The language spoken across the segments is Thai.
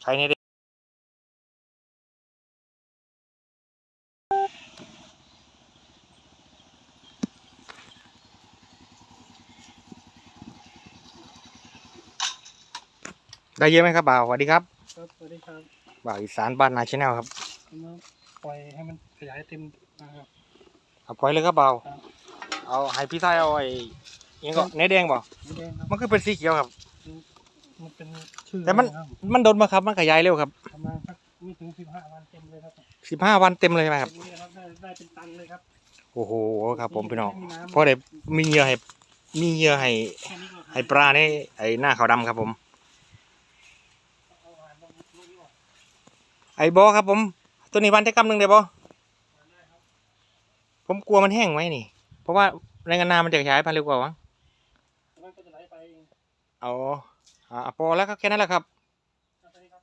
ใช้นี่ได้ได้เยอะไหมครับบ่าวสวัสดีครับครับสวัสดีครับบ่าวอีสานบ้านนาชแนลครับผมมาปล่อยให้มันขยายเต็มนะครับเอาปล่อยเลยครับบ่าวครับเอาให้พี่ชายเอาไอ้ยังก็เนื้อแดงบ่นี่เองครับมันคือเป็นสีเขียวครับ มันเป็นชื่อแต่มัน ครับมันโดนมาครับมันขยายเร็วครับประมาณสักไม่ถึงสิบห้าวันเต็มเลยครับสิบห้าวันเต็มเลยใช่ไหมครับเต็มเลยครับได้ได้เป็นตันเลยครับโอ้โหครับ ผมพี่น้องไม่มีำเพราะเดี๋ยวมีเหยื่อให้ มีเหยื่อให้แค่นี้ก็ให้ปลาในไอ้หน้าขาวดำครับผม เอาอาหารลงลงนี่ออกไอ้บอครับผม ตัวนี้วันได้กำหนึ่งได้บอผมกลัวมันแห้งไหมนี่ เพราะว่าแรงงานนามันจะขยายพันธุ์เร็วกว่าวังมันก็จะไหลไปเองเอา อ่าพอแล้วครับแค่นั้นแหละครับเอาไปครับ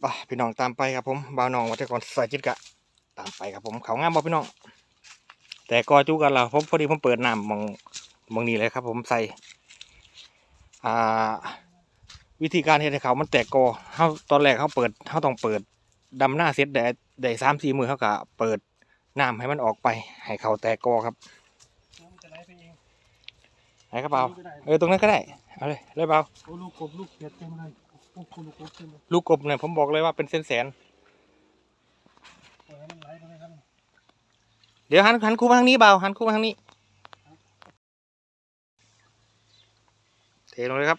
ไปพี่น้องตามไปครับผมบ่าวน้องวัตกรสายจิตกะ ตามไปครับผมเขางามบอพี่น้อง แต่ก็จูกันเราผมพอดีผมเปิดน้ำมองมองนี่เลยครับ ผมใส่อ่าวิธีการเฮ็ดให้เขามันแตกกอเขาตอนแรกเขาเปิดเขาต้องเปิดดำหน้าเซตได้ได้สามสี่มือเขาก็เปิดน้ำให้มันออกไปให้เขาแตกกอครับน้ำมันจะไหลไปเองไหนครับเปล่าก็ได้เออตรงนั้นก็ได้ เอาเลยเลยเปล่าโอ้ลูกกบลูกเขียดเต็มเลยโอ้ลูกกบเต็มเลยลูกกบเนี่ยผมบอกเลยว่าเป็นเส้นแสนปล่อยให้มันไหลไปเลยครับเดี๋ยวหันหันคู่มาทางนี้เปล่าหันคู่มาทางนี้เทลงเลยครับ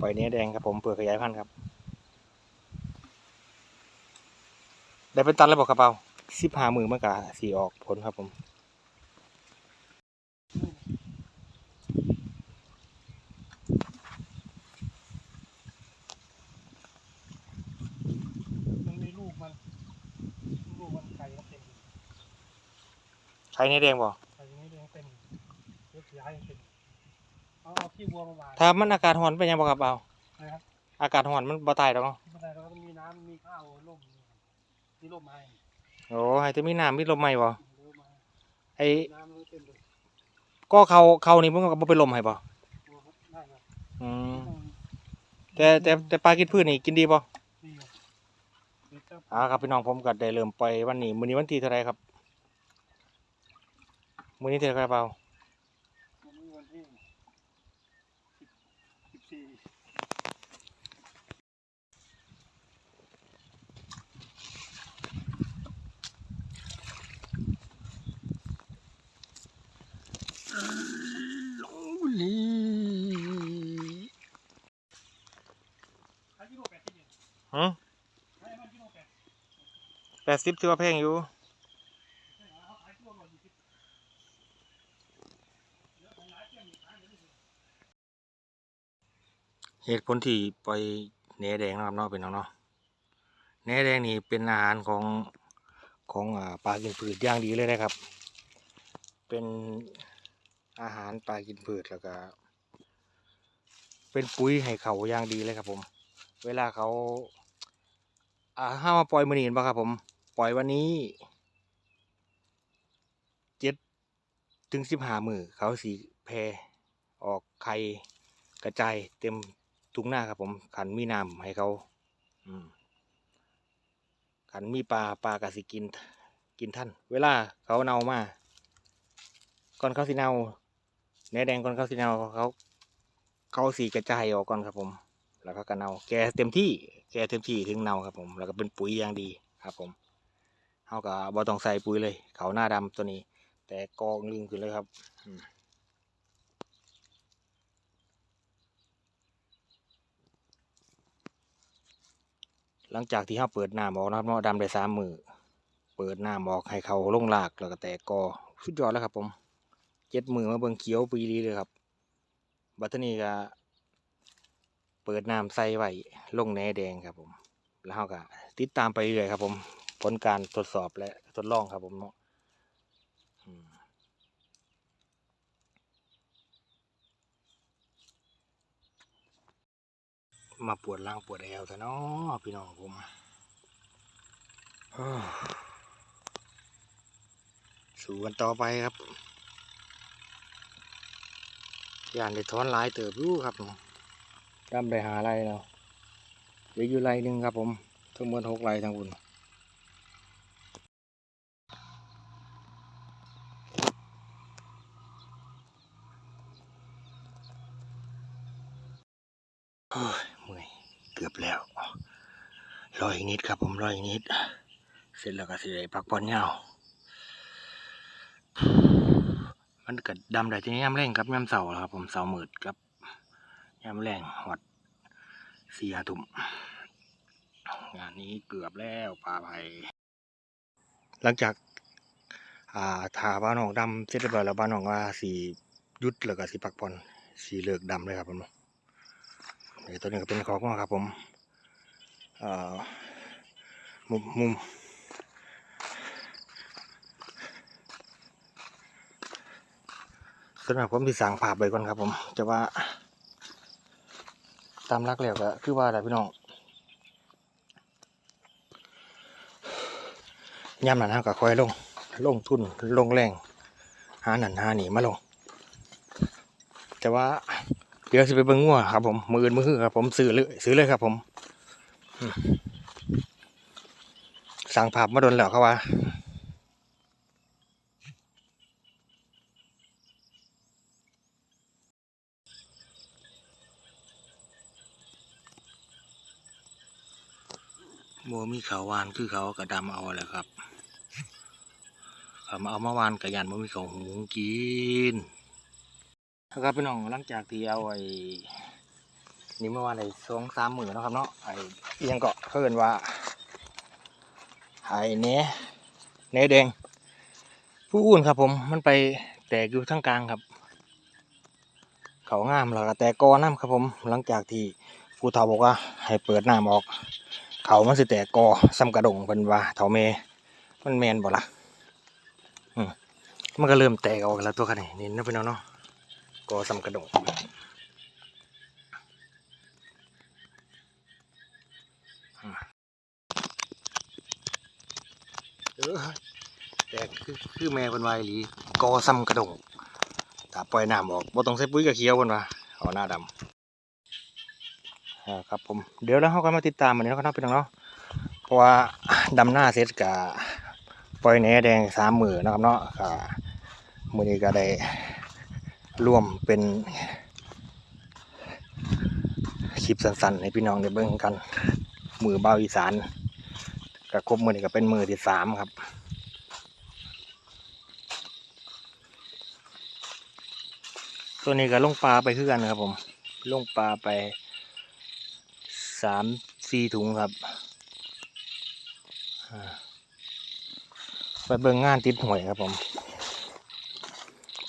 ปล่อยเนื้อแดงครับผมเปลือกขยายพันธุ์ครับ ได้เป็นตันแล้วบอกกระเป๋าสิบห้ามือมันกะสีออกผลครับผมมันมีลูกมันลูกมันไข่มันเต็มใช้เนื้อแดงบ่ไข่นี้เองเต็มเยอะย้ายเต็มเอาเอาขี้วัวมาหวานถ้ามันอากาศร้อนเป็นยังบ่ครับเปล่านะครับอากาศร้อนมันบ่ตายดอกเนาะ ไม่เป็นไรเราก็มีน้ำมีข้าวร่ม มีร่มไม้โอ้ให้จะมีน้ำมีลมไหมบ่ร่มไม้ไอ้น้ำมันเต็มเลยก็เขาเขานี่มันก็บ่เป็นลมให้บ่โอ้ครับได้ครับอืมต้องแต่แต่แต่ปลากินพืชนี่กินดีบ่ดีครับเดี๋ยวจะอ่าครับพี่น้องผมก็ได้เริ่มปล่อยวันนี้มื้อนี้วันที่เท่าไหร่ครับมื้อนี้เท่าไหร่ครับเปล่า วันนี้วันที่สิบสี่ ลี ขายกิโลแปดสิบเอง หืมแปด80ถือว่าแพงอยู่เหตุผลที่ปล่อยแหนแดงนะครับเนาะเป็นน้องเนาะแหนแดงนี่เป็นอาหารของของปลากินพืชอย่างดีเลยนะครับ เป็นอาหารปลากินพืชแล้วก็ เป็นปุ๋ยให้เขาอย่างดีเลยครับผม เวลาเขา อ่าห้ามาปล่อยมือนีนปะครับผมปล่อยวันนี้เจ็ดถึงสิบห้ามือเขาสีแพรออกไข่กระจายเต็มทุ่งหน้าครับผมขันมีน้ำให้เขาขันมีปลาปลากระสิกินกินท่าน เวลาเขาเน่ามาก่อนเขาสิเนาเนื้อแดงก่อนเขาสิเนาเขาเขาสีกระจายออกก่อนครับผม แล้วก็กระเน่าแกเต็มที่ แกเต็มที่ถึงเนาครับผมแล้วก็เป็นปุ๋ยอย่างดีครับผมเขาก็บ่ต้องใส่ปุ๋ยเลย เขาหน้าดำตัวนี้ แต่กองลึงขึ้นเลยครับหลังจากที่เขาเปิดหน้ำออกนะครับเนาะดำได้สามมือเปิดหน้ำออกให้เขาลงหลากแล้วก็แตกกอสุดยอดแล้วครับผมเจ็ดมือมาเบิ่งเขียวปีดีเลยครับ บัตรนี้ก็ เปิดน้ำใส่ไว้ลงแหนแดงครับผม แล้วเราก็ติดตามไปเรื่อยครับ ผม ผลการทดสอบและทดลองครับผมเนาะมาปวดล่างปวดแอวแต่เนาะพี่น้องผมสู้กันต่อไปครับยานได้ถอนหลายเติบอยู่ครับผม ดำได้หาไรแล้วเหลืออยู่ไรหนึ่งครับผมทั้งหมดหกไรทั้งบุญโอ้ยเมื่อยเกือบแล้วรออีกนิดครับผมรออีกนิด เสร็จแล้วก็สิได้พักผ่อนยาวมันก็ดำได้ที่ย่ำแรงครับย่ำเสาครับผมเสาร์มืดครับ ย่ำแรงหอดเสี่ห้าทุ่มงานนี้เกือบแล้วปลาไผ่หลังจากอาถาบ้านหนองดำเสร็จเรียบร้อยแล้วบ้านหนองว่าสียุดแล้วก็สีพักผ่อนสีเหลิกดำเลยครับผมเดี๋ยวตัวนี้ก็เป็นของครับผมมุมมุมสำหรับผมที่สั่งภาพไปก่อนครับผมจะว่า ตามรักแล้วก็คือว่าอะไรพี่น้องย่ำหนันห้าก็คอยลง ลงทุนลงแรง หาหนันหาหนีมาลง แต่ว่า เดี๋ยวสิไปเบิ่งงัวครับผมมืออื่นมือฮือครับผมซื้อเลยซื้อเลยครับผมสั่งภาพมาโดนแล้วเขาว่า โมมีเขาววานคือเขากระดำเอาแหละครับเขามาเอามาวานกระยันโมมีเขาหุงกินนะครับพี่น้องหลังจากที่เอาไอ้นี่เมื่อวานไอ้สองสามหมื่นนะครับเนาะไอ้เอียงเกาะเขาเอินว่าไอ้เน้เน้แดง ผู้อุ่นครับผมมันไปแตกอยู่ทั้งกลางครับ เขางามแล้วก็แตกกอน้ำครับผม หลังจากที่ผู้เฒ่าบอกว่าให้เปิดน้ำออก เขามันสิแตกกอซ้ำกระดงเป็นว่าเถาเมมันแมนบ่ล่ะอืมมันก็เริ่มแตกออกแล้วตัวกันนี่นี่นะพี่น้องเนาะกอซ้ำกระดงเออแตกคือคือแม่เป็นวายหลีกอซ้ำกระดงถ้าปล่อยน้ำออกบ่ต้องใส่ปุ๋ยกับเคี้ยวเป็นว่าเอาหน้าดำอ่า ครับผมเดี๋ยวแล้วเขาก็มาติดตามมันนี้แล้วก็นับไปทางเนาะเพราะว่าดำหน้าเสร็จกับปล่อยแหนแดงสามมือนะครับเนาะก็มือนี้ก็ได้ร่วมเป็นคลิปสั้นๆให้พี่น้องได้เบิ่งกัน มือเบาอีสานก็ครบมือนี้ก็เป็นมือที่สามครับตัวนี้ก็ลงปลาไปคือกันครับผมลงปลาไป สามสี่ถุงครับไปเบิ่งงานติดหวยครับผม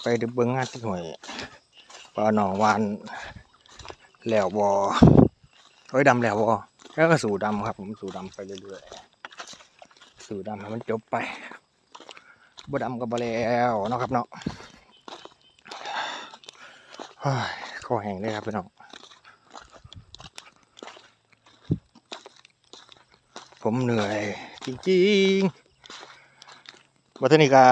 ไปดูเบิ่งงานติดหวยปลาหนองวานแหลวบอเฮ้ยดำแหลวบอแล้วก็สู่ดำครับ ผมสู่ดำไปเรื่อยๆสู่ดำให้มันจบไปบ่ดำก็บ่แล้วเนาะครับเนาะเฮ้ยคอแห้งเลยครับพี่น้อง ผมเหนื่อยจริงๆวัฒนิกา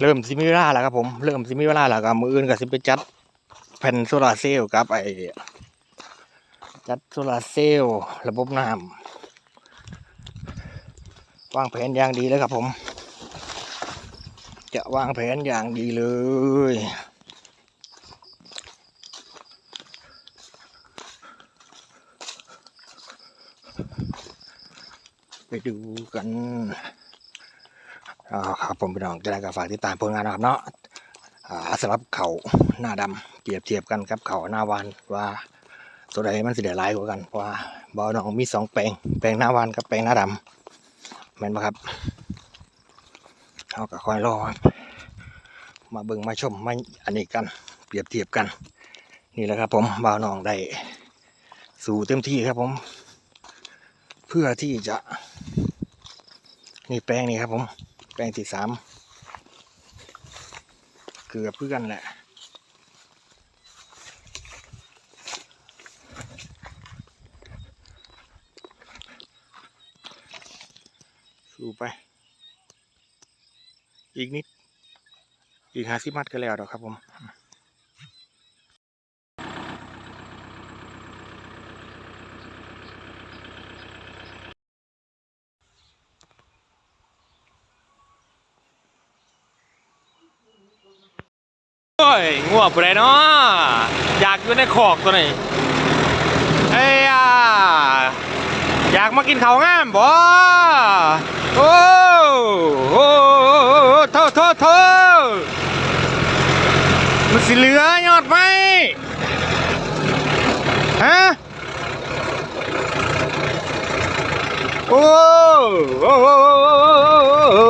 เริ่มซิมิเวลาแล้วครับผม เริ่มซิมิเวลาแล้วกับมืออื่นกับซิมไปจัดแผ่นโซลาร์เซลล์กับไอจัดโซลาร์เซลล์ระบบน้ำวางแผนอย่างดีเลยครับผม จะวางแผนอย่างดีเลย ไปดูกันอ่าครับผมพี่น้องจะได้ก็ฝากติดตามผลงานนะครับเนาะอ่าสำหรับเขาหน้าดำเปรียบเทียบกันกับเขาหน้าวานว่าตัวใดมันสิเดือดร้ายกว่ากันเพราะว่าบ่อน้องมีสองแปลงแปลงหน้าวานกับแปลงหน้าดำแม่นปะครับเอาก็คอยรอครับมาเบิ่งมาชมมาอันนี้กัน เปรียบเทียบกัน นี่แหละครับผมบ่าวน้องได้สู่เต็มที่ครับผม พื่อที่จะ นี่แปลงนี่ครับผม แปลงที่สามเกือบเพื่อนแหละดูไป อีกนิด อีกห้าสิบมัดก็แล้วดอกครับผม ยงัวผู้ใดเนาะอยากอยู่ในคอกตัวนี้เอ้ยอะอยากมากินข้าวงามบ่โอ้โหโทษโทษโทษมันสิเหลือยอดไหมฮะโอ้โอ้โอ้โอ้โอ้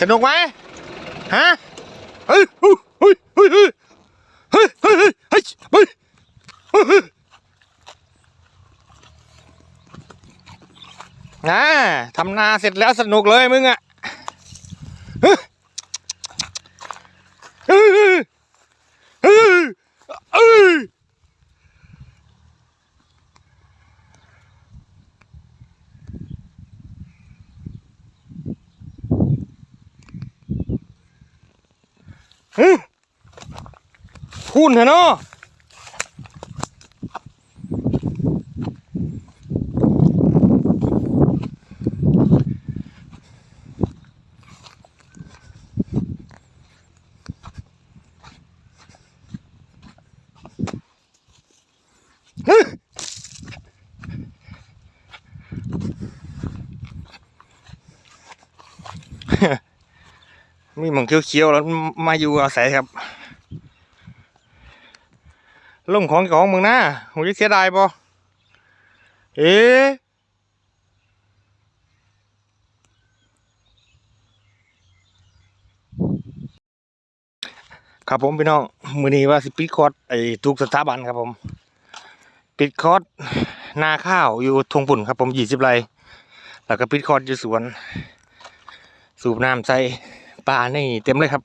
สนุกไหมฮะเฮ้ยเฮ้ยเฮ้ยเฮ้ยเฮ้ยเฮ้ยเฮ้ยเฮ้ยเฮ้ยเฮ้ยเฮ้ยนะทำนาเสร็จแล้วสนุกเลยมึงอะเฮ้ยเฮ้ยเฮ้ยเฮ้ยเฮ้ยเฮ้ย พูดเถอะเนาะเฮ้ยมีหมองเขียวๆแล้วมาอยู่อาศัยครับ ลงของของมึงนะหูยเสียดายปะเอ๊ะครับผมพี่น้องมือนี้ว่าสิปิดคอร์สไอ้ทุกสถาบันครับผม ปิดคอร์สนาข้าวอยู่ทงปุ่นครับผมยี่สิบไรแล้วก็ปิดคอร์สอยู่สวน สูบน้ำใส่ปลานี่เต็มเลยครับ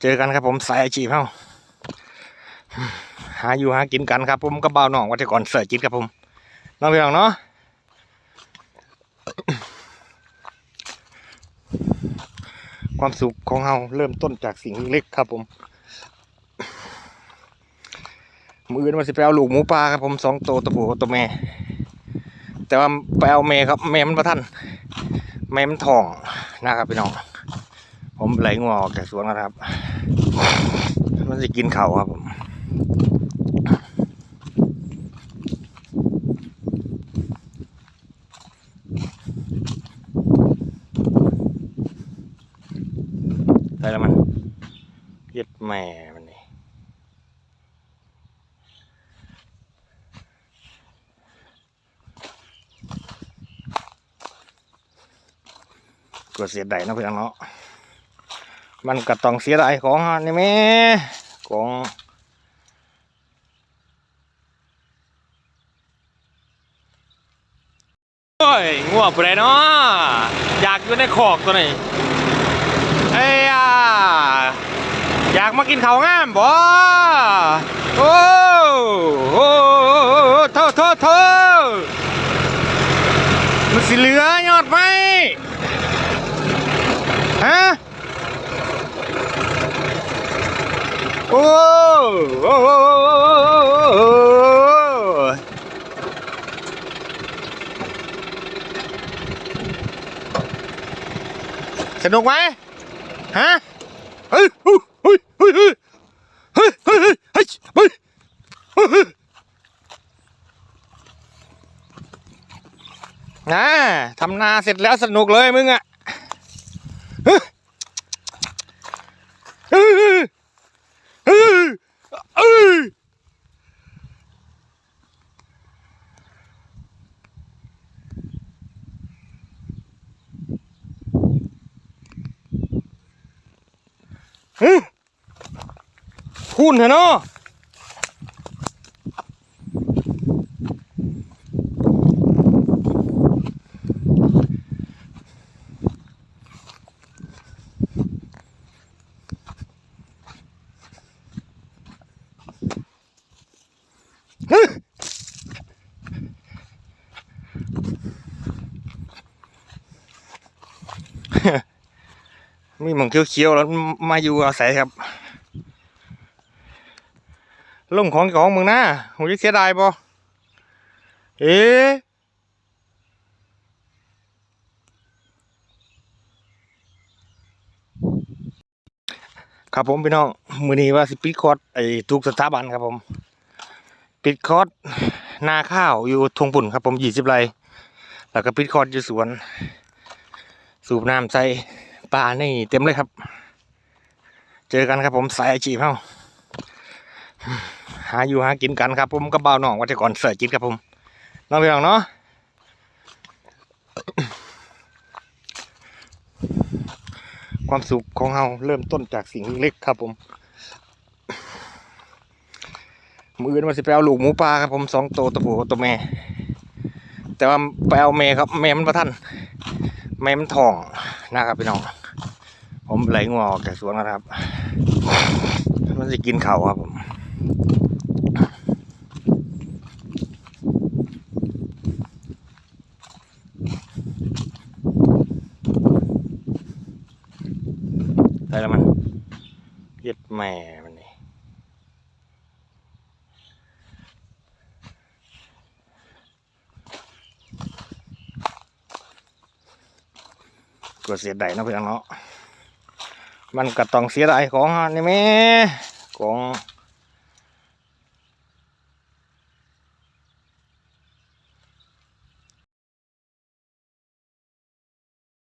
เจอกันครับผมสายอาชีพเฮา หาอยู่หากินกันครับ ผมก็บ่าวน้องวัชกรเสิร์จิตครับผมน้องพี่น้องเนาะความสุขของเราเริ่มต้นจากสิ่งเล็กครับผมมืออนมาสิไปเอาลูกหมูปลาครับผมสองตัวตัวผู้กับตัวแม่ แต่ว่าไปเอาแม่ครับแม่มันประทันแม่มันทองนะครับพี่น้องผมไหลงัวออกจากสวนแล้วครับ มันจะกินเข่าครับผม ได้แล้วมันย็ดแม่มันนี่ก็เสียดายนะเพื่อนเนาะ มันก็ต้องเสียดายของนี่แม่ของโอ้ยงัวผู้ใดเนาะอยากอยู่ในคอกตัวนี้ เอ้ยอะ อยากมากินข้าวงามบ่โอ้โหโทษโทษโทษมันสิเหลือยอดไหมฮะโอ้โอ้โอสนุกไหมฮะเฮ้ย ฮ้ยเฮ้ยเฮ้ยเฮ้ยเฮ้ยเฮ้ยนะทำนาเสร็จแล้วสนุกเลยมึงอะ พุ่นเถอะเนาะมีมังเคี้ยวๆแล้วมาอยู่อาศัยครับ ล่มของของมึงนะหูจะเสียดายบ่เอ๊ะครับผมพี่น้องมือนี้ว่าสิปิดคอร์สไอ้ทุกสถาบันครับผม ปิดคอร์สนาข้าวอยู่ทงปุ่นครับผมยี่สิบไรแล้วก็ปิดคอร์สอยู่สวน สูบน้ำใส่ปลานี่เต็มเลยครับ เจอกันครับผมสายอาชีพเฮา หาอยู่หากินกันครับ ผมกับบ่าวน้องวัชกรเสิร์จิตครับผมน้องพี่น้องเนาะความสุขของเฮาเริ่มต้นจากสิ่งเล็กๆครับผม มืออนมาสิไปเอาลูกหมูป่าครับผมสองตัวตัวผู้กับตัวแม่ แต่ว่าไปเอาแม่ครับแม่มันประทันแม่มันทองนะครับพี่น้อง ผมไหลงออกจากสวนนะครับ มันจะกินเข่าครับผม ได้แล้วมันเย็ดแม่มันนี่กดเสียดายนะเพื่อนเนาะมันก็ต้องเสียดายของนี่แม่ของ